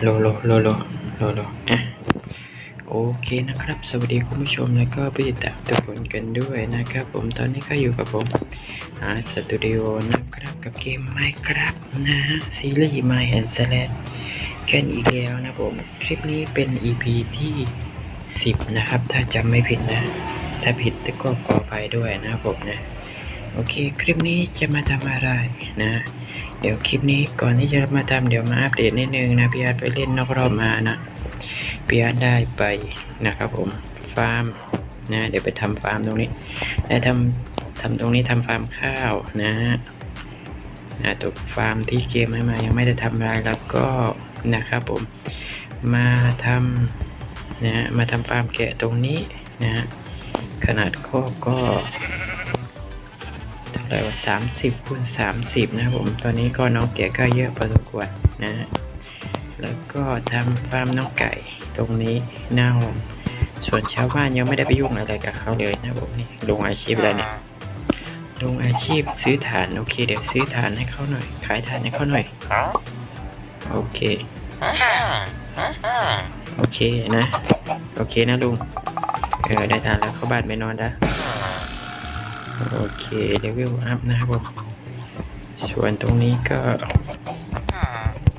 โลโลโลโลโลโลอะโอเคนะครับ สวัสดีคุณผู้ชมแล้วก็ผู้ติดตามทุกคนกันด้วยนะครับ ผมตอนนี้ก็อยู่กับผมอาร์สตูดิโอนะครับกับเกม Minecraft นะฮะซีรีส์ My and Slash กันอีกแล้วนะผม คลิปนี้เป็น EP ที่ 10 นะครับ ถ้าจำไม่ผิดนะ ถ้าผิดก็ขอไปด้วยนะครับผมนะ โอเค คลิปนี้จะมาทำอะไรนะ เดี๋ยวคลิปนี้ก่อนที่จะมาทำเดี๋ยวมาอัปเดตนิดนึงนะพี่อาร์ตไปเล่นนอกรอบมานะพี่อาร์ตได้ไปนะครับผมฟาร์มนะเดี๋ยวไปทำฟาร์มตรงนี้ได้ทำทำตรงนี้ทำฟาร์มข้าวนะนะตัวฟาร์มที่เกมให้มายังไม่ได้ทำอะไรแล้วก็นะครับผมมาทำนะมาทำฟาร์มแกะตรงนี้นะขนาดข้อก็ เท่าไหร่ว่าสามสิบคูณสามสิบนะครับผมตอนนี้ก็น้องแกะก็เยอะพอสมควรนะแล้วก็ทำฟาร์มน้องไก่ตรงนี้หน้าห้องส่วนชาวบ้านยังไม่ได้ไปยุ่งอะไรกับเขาเลยนะครับผมนี่ลงอาชีพแล้วเนี่ยลงอาชีพซื้อฐานโอเคเดี๋ยวซื้อฐานให้เขาหน่อย ขายฐานให้เขาหน่อยโอเคโอเคนะ โอเคนะลุงเออได้ฐานแล้วเข้าบ้านไปนอนนะ โอเคเลเวลอัพนะครับผมส่วนตรงนี้ก็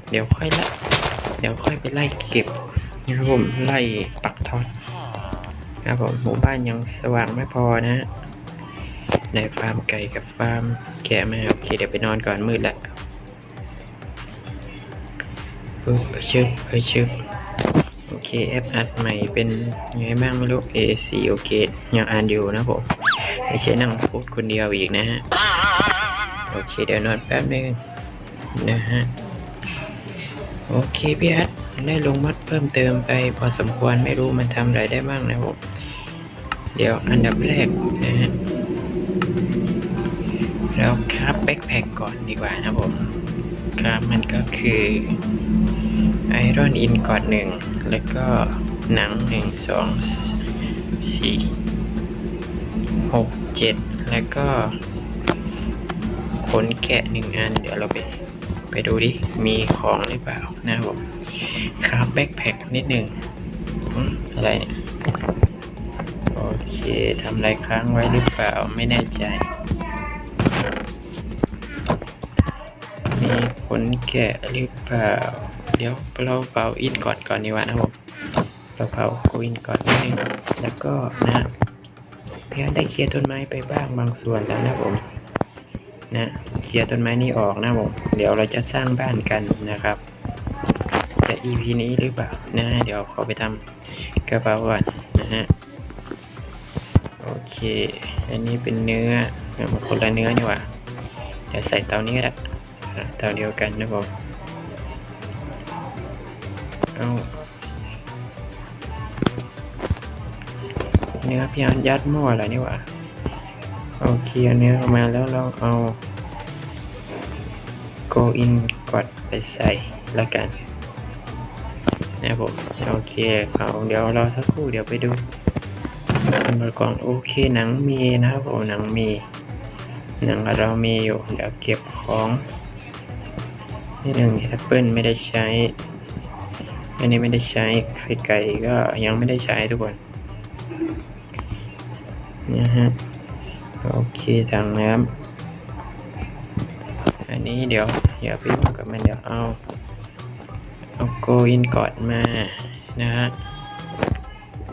เดี๋ยวค่อยละเดี๋ยวค่อยไปไล่เก็บนะครับผมไล่ปักทอดนะครับผมหมู่บ้านยังสว่างไม่พอนะได้ฟาร์มไก่กับฟาร์มแกะมาโอเคเดี๋ยวไปนอนก่อนมืดละปึ๊บชึบเออชึบโอเคแอปอัดใหม่เป็นไงบ้างไม่รู้ AC โอเคยังอ่านอยู่นะผม ไม่ใช่นั่งพูดคนเดียวอีกนะฮะ โอเคเดี๋ยวนอนแป๊บนึงนะฮะ โอเคพี่อัดได้ลงมัดเพิ่มเติมไปพอสมควรไม่รู้มันทำอะไรได้บ้างนะผมเดี๋ยวอันดับแรกนะฮะเราครับแบ็คแพคก่อนดีกว่านะผมครับมันก็คือไอรอนอินก่อนหนึ่งแล้วก็หนังหนึ่งสองสี่ หกเจ็ดแล้วก็ขนแกะหนึ่งอัน เดี๋ยวเราไปไปดูดิ มีของหรือเปล่านะครับผมคราฟแบ็คแพ็คนิดหนึ่งอะไรเนี่ยโอเคทำอะไรค้างไว้หรือเปล่าไม่แน่ใจ มีขนแกะหรือเปล่า เดี๋ยวเราเป่าอินก่อนก่อนดีกว่านะครับผมเราเป่าโกอินก่อนนิดนึงแล้วก็นะ พี่อได้เคลียร์ต้นไม้ไปบ้างบางส่วนแล้วนะผมนะเคลียร์ต้นไม้นี้ออกนะผมเดี๋ยวเราจะสร้างบ้านกันนะครับ จะ EP นี้หรือเปล่านะเดี๋ยวขอไปทำกระเป๋าก่อนนะฮะโอเค อันนี้เป็นเนื้อมันคนละเนื้อนี่หว่าเดี๋ยวใส่เตานี้ก็ได้อะเตาเดียวกันนะผมเอา เนื้อพี่อาร์ตยัดหม้ออะไรนี่หว่าโอเคเอาเนื้อออกมาแล้วเราเอา go in กดไปใส่ล้วกันนะครับผมโอเคเขาเดี๋ยวรอสักครู่เดี๋ยวไปดูคนปรกอบโอเคหนังมีนะครับผมหนังมีหนังเรามีอยู่เดี๋ยวเก็บของนิดหนึ่งแอปเปิลไม่ได้ใช้อันนี้ไม่ได้ใช้ไข่ไก่ก็ยังไม่ได้ใช้ทุกคน นะฮะโอเคถังน้ำอันนี้เดี๋ยวอย่าไปยุ่งกับมันเดี๋ยวเอาเอาโกอินกอนมานะฮะ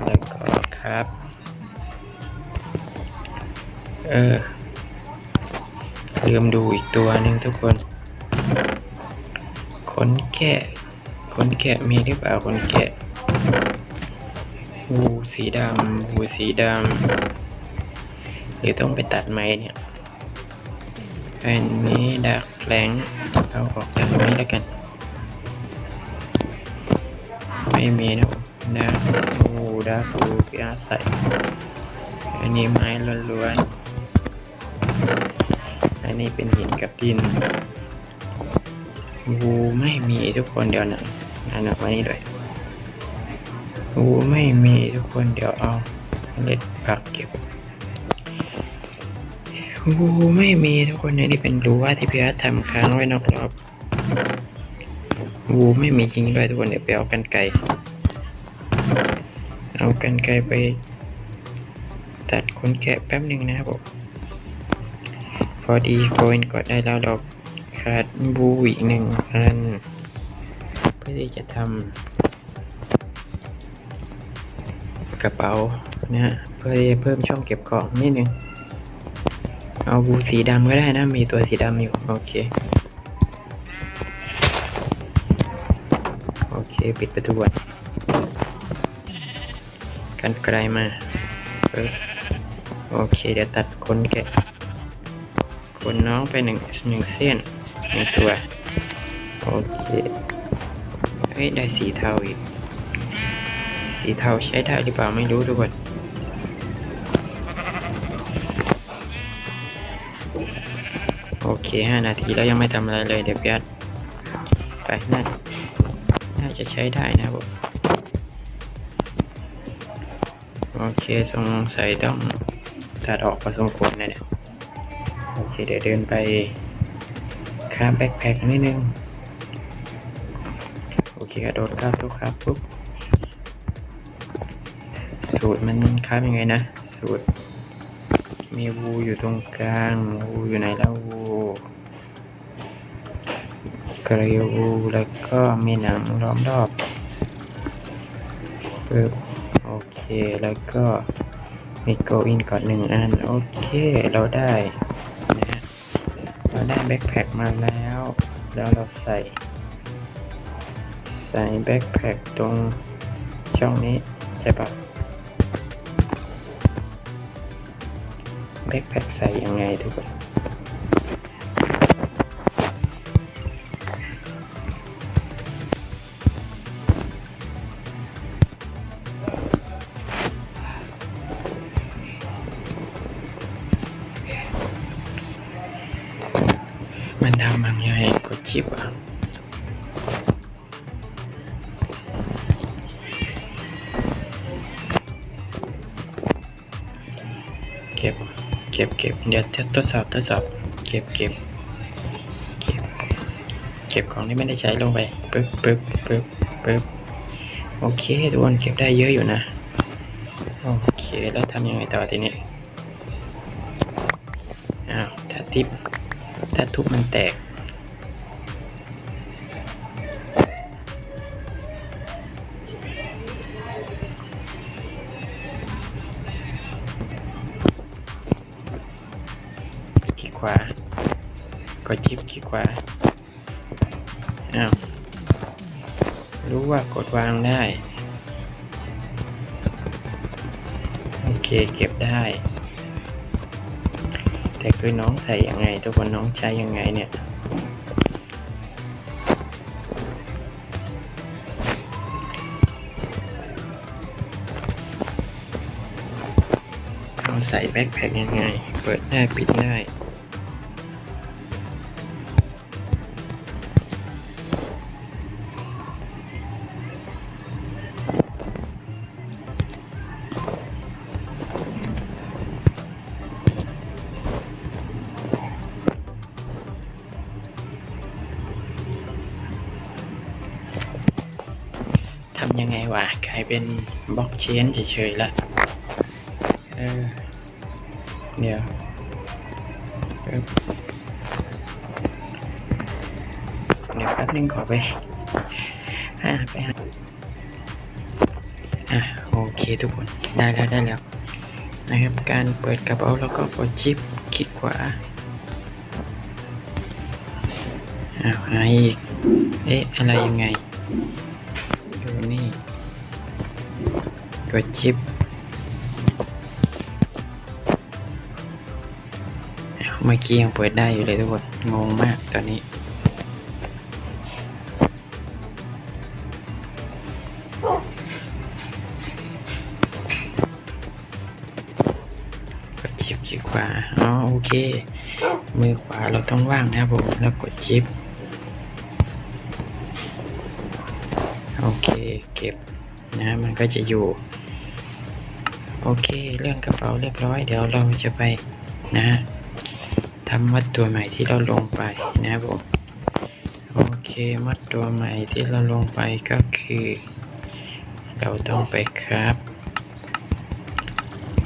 แล้วก็ครับ เออลืมดูอีกตัวหนึ่งทุกคนขนแกะขนแกะมีหรือเปล่าขนแกะ วูสีดำวูสีดำหรือต้องไปตัดไหมเนี่ยอันนี้ดักแผลงเอาออกจากนี้แล้วกัน ไม่มีนะผมดาฟูดาฟูพี่อาใส่อันนี้ไม้ล้วนๆอันนี้เป็นหินกับดินวูไม่มีทุกคนเดี๋ยวนะอ่านออกมานี่ด้วย วูไม่มีทุกคนเดี๋ยวเอาเล็ดผักเก็บวูไม่มีทุกคนอันนี้เป็นรั้ว่าที่พี่อาร์ตทำค้างไว้นอกรอบวูไม่มีจริงด้วยทุกคนเดี๋ยวไปเอากันไกรเอากันไกรไป ตัดขนแกะแป๊บหนึ่งนะครับผมพอดีโกนกดได้แล้วเราขาดบูอีกหนึ่งอันเพื่อที่จะทำ กระเป๋านะฮะเพื่อจะเพิ่มช่องเก็บของนิดนึง เอาบูสีดำก็ได้นะ มีตัวสีดำอยู่ โอเค โอเค ปิดประตูก่อนกันไกลมาโอเค เดี๋ยวตัดขนแกะขนน้องไปหนึ่งหนึ่งเส้นหนึ่งตัว โอเค เฮ้ย ได้สีเทาอีก สีเทาใช้ได้หรือเปล่าไม่รู้ทุกคนโอเคห้านาทีแล้วยังไม่ทำอะไรเลยเดี๋ยวพี่อัดไปน่าน่าจะใช้ได้นะครับผมโอเคสงสัยต้องตัดออกผสมควรนะเนี่ยโอเคเดี๋ยวเดินไปข้ามแบ็คแพ็คนิดนึงโอเคกระโดดข้ามทุกครับปุ๊บ สูตรมันค้ายังไงนะ สูตร มีวูอยู่ตรงกลางวูอยู่ไหนแล้ววูกลียววูแล้วก็มีหนังล้อมรอบปึ๊บโอเค แล้วก็มีโกอินก่อนหนึ่งอัน โอเค เราได้นะฮะเราได้แบ็คแพ็คมาแล้ว แล้วเราใส่ ใส่แบ็คแพ็คตรงช่องนี้ ใช่ปะ แบ็คแพ็คใส่ยังไงทุกคนมันทำยังไงกดชิปอะ ก็บเก็บเดี๋ยวทดสอบทดสอบเก็บเก็บเก็บเก็บของที่ไม่ได้ใช้ลงไปปึ๊บปึ๊บปึ๊บปึ๊บโอเคทุกคนเก็บได้เยอะอยู่นะโอเคแล้วทำยังไงต่อทีนี้อ้าวถ้าทิปถ้าทุบมันแตก รู้ว่ากดวางได้ โอเคเก็บได้ แต่คือน้องใส่ยังไง ทุกคนน้องใช้ยังไงเนี่ยเราใส่แบ็คแพ็คยังไง เปิดได้ปิดได้ ว่ะกลายเป็นบล็อกเชนเฉยๆละเออเดี๋ยวเดี๋ยวแป๊บนึงขอไปอ่าไปหาอะโอเคทุกคนได้แล้วได้แล้วนะครับการเปิดกระเป๋าแล้วก็กดชิปคลิกขวาอ้าวหาอีกเอ๊ะอะไรยังไง กดชิปเมื่อกี้ยังเปิดได้อยู่เลยทุกคน งงมากตอนนี้ กดชิปคลิกขวา อ๋อโอเค มือขวาเราต้องว่างนะครับผม แล้วกดชิป โอเค เก็บนะมันก็จะอยู่ โอเค เรื่องกระเป๋าเรียบร้อย เดี๋ยวเราจะไปนะทำวัดตัวใหม่ที่เราลงไปนะผมโอเคเค มัดตัวใหม่ที่เราลงไปก็คือ เราต้องไปครับ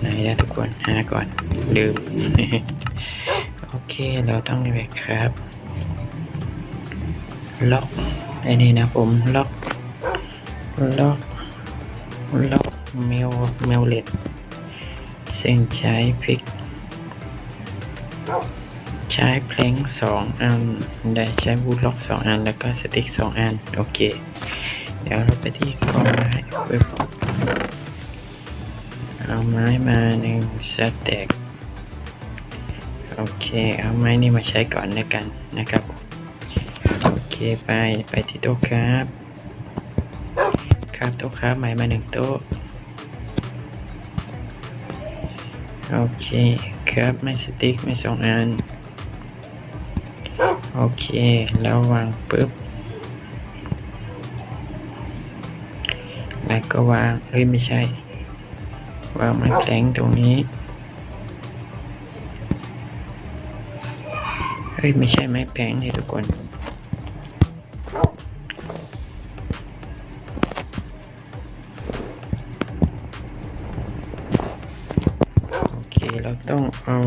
ไหนนะทุกคนหาก่อนลืมโอเค เราต้องไปครับ ล็อกไอ้นี่นะผมล็อกล็อกล็อก เมลเมลเลตเส้นใช้พริก ใช้เพลงสองอัน ได้ใช้บูทล็อกสองอัน แล้วก็สติ๊กสองอัน โอเค เดี๋ยวเราไปที่กองไม้ปึ๊บเอาไม้มาหนึ่งสเต็กโอเค เอาไม้นี่มาใช้ก่อนแล้วกันนะครับ โอเคไปไปที่โต๊ะครับ ครับโต๊ะครับไม้มาหนึ่งโต๊ะ โอเคครับไม่สติ๊กไม่สองอัน โอเคแล้ววางปุ๊บ แล้วก็วางเฮ้ยไม่ใช่ วางไม้แผงตรงนี้ เฮ้ยไม่ใช่ไม้แผงนี่ทุกคน ต้องเอา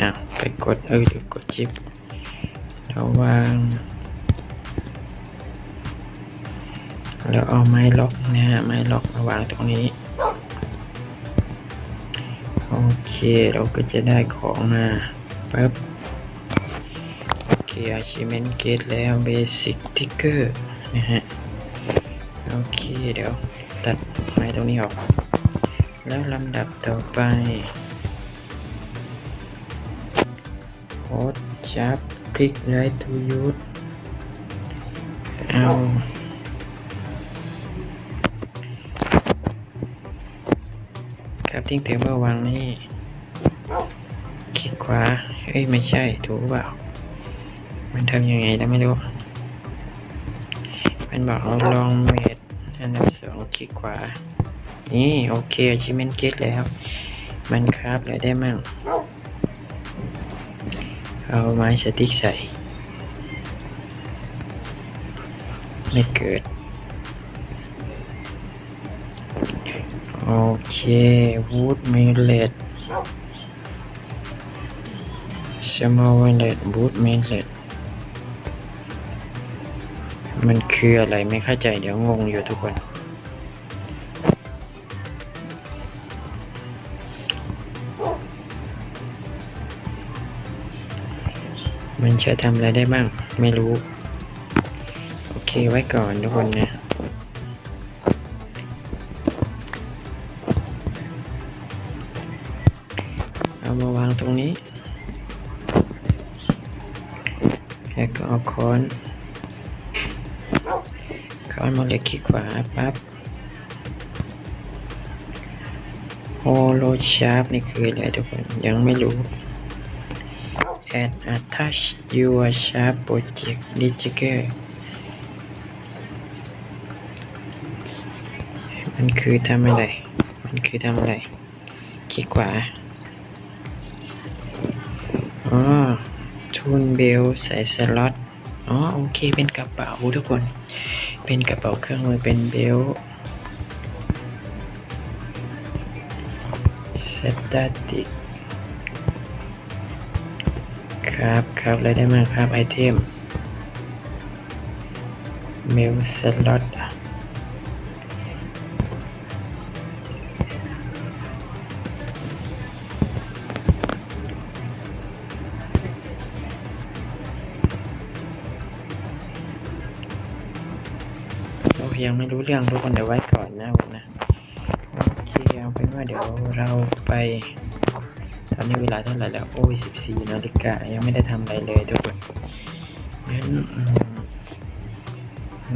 อะไปกดเออเดี๋ยวกดชิปเราวางแล้วเอาไม้ล็อกนะฮะไม้ล็อกมาวางตรงนี้ โอเคเราก็จะได้ของมาปั๊บโอเค achievement gate แล้ว basic ticker นะฮะ โอเค เดี๋ยวตัดไม้ตรงนี้ออก แล้วลำดับต่อไปโค้ดจับคลิกไลท์ทูยูสเอาครับทิ้งเทเบิลวางนี่คลิกขวาเฮ้ย ไม่ใช่ถูกเปล่า มันทำยังไงแล้วไม่รู้ มันบอกลองเมดอันดับสองคลิกขวา นี่โอเค achievement get แล้วมันครับเลยได้มั่ง เอาไม้สติ๊กใส่ ไม่เกิด โอเค wood millet small millet wood millet มันคืออะไรไม่เข้าใจเดี๋ยวงงอยู่ทุกคน มันจะทำอะไรได้บ้าง ไม่รู้ โอเคไว้ก่อนทุกคนนะ เอามาวางตรงนี้ แล้วก็เอาค้อนค้อนมาเล็กขี้ขวาปั๊บโฮโลชาร์ปนี่คืออะไรทุกคน ยังไม่รู้ add attach your sharp project digger มันคือทำอะไร มันคือทำอะไร คลิกขวา อ๋อทูนเบลใส่สล็อต อ๋อ โอเค เป็นกระเป๋าทุกคน เป็นกระเป๋าเครื่องมือ เป็นเบลสตาติก ครับครับอะไรได้มาครับไอเทมเมลสล็อตโอ้ยังไม่รู้เรื่องทุกคนเดี๋ยวไว้ก่อนนะผมนะ โอเคเอาเป็นว่าเดี๋ยวเราไป อนนี้เวลาเท่าไหร่แล้ว โอ้ยสิบสี่นาฬิกายังไม่ได้ทำอะไรเลยทุกคนงั้น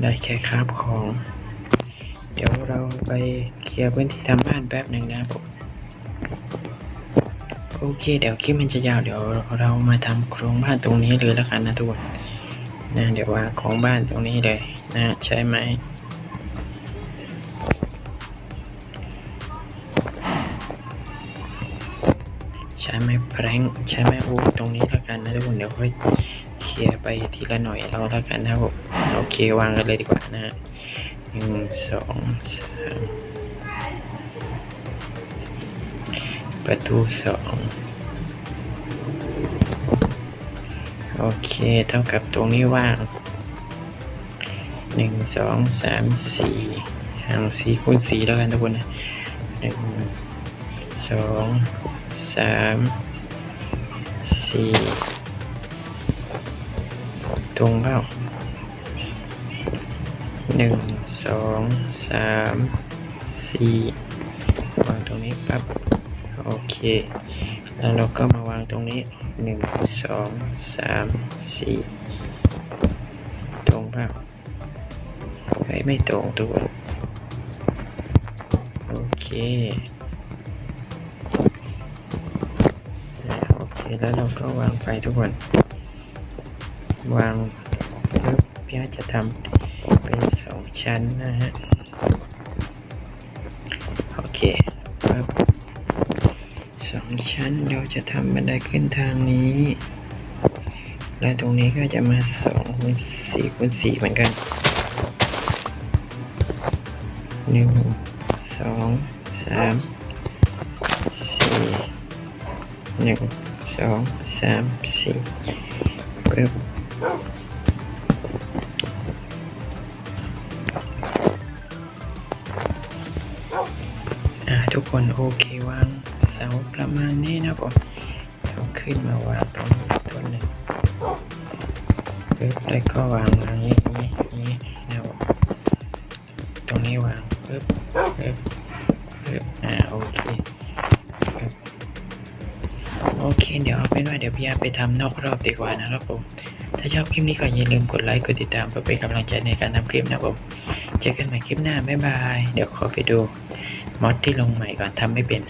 ได้แค่คราบของ เดี๋ยวเราไปเคลียร์พื้นที่ทำบ้านแป๊บหนึ่งนะผมโอเค เดี๋ยวคลิปมันจะยาวเดี๋ยวเรามาทำโครงบ้านตรงนี้เลยแล้วกันนะทุกคนนะเดี๋ยววางของบ้านตรงนี้เลยนะใช่ไหม แรงใช้ไม้อูตรงนี้แล้วกันนะทุกคนเดี๋ยวค่อยเคลียร์ไปทีละหน่อยเอาแล้วกันนะครับผมโอเควางกันเลยดีกว่านะฮะหนึ่งสองสามประตูสองโอเคเท่ากับตรงนี้ว่างหนึ่งสองสามสี่ห่างสี่คูณสี่แล้วกันทุกคนนะหนึ่งสองสาม สี่ตรงเปล่าหนึ่งสองสามสี่วางตรงนี้ปั๊บโอเค แล้วเราก็มาวางตรงนี้หนึ่งสองสามสี่ตรงเปล่าเฮ้ยไม่ตรงตัวโอเค แล้วเราก็วางไปทุกคน วางปึ๊บพี่อาจะทำเป็นสองชั้นนะฮะ โอเคปึ๊บสองชั้นเราจะทำบันไดขึ้นทางนี้ และตรงนี้ก็จะมาสองคูณสี่คูณสี่เหมือนกันหนึ่งสองสามสี่หนึ่ง องสามสี่ปึ๊บทุกคนโอเควางเสาประมาณนี้นะผมเอาขึ้นมาวางตรงนี้ตัวหนึ่งปึ๊บแล้วก็วางอย่างนี้นี้นี้นะผมตรงนี้วางปึ๊บปึ๊บปึ๊บอ่าโอเค เคเดี๋ยวเอาเป็นว่าเดี๋ยวพี่อาร์ไปทำนอกรอบดีกว่านะครับผม ถ้าชอบคลิปนี้ก็อย่าลืมกดไลค์กดติดตามเพื่อเป็นกำลังใจในการทำคลิปนะครับผมเจอกันใหม่คลิปหน้าบ๊ายบาย เดี๋ยวขอไปดูมอดที่ลงใหม่ก่อนทำไม่เป็น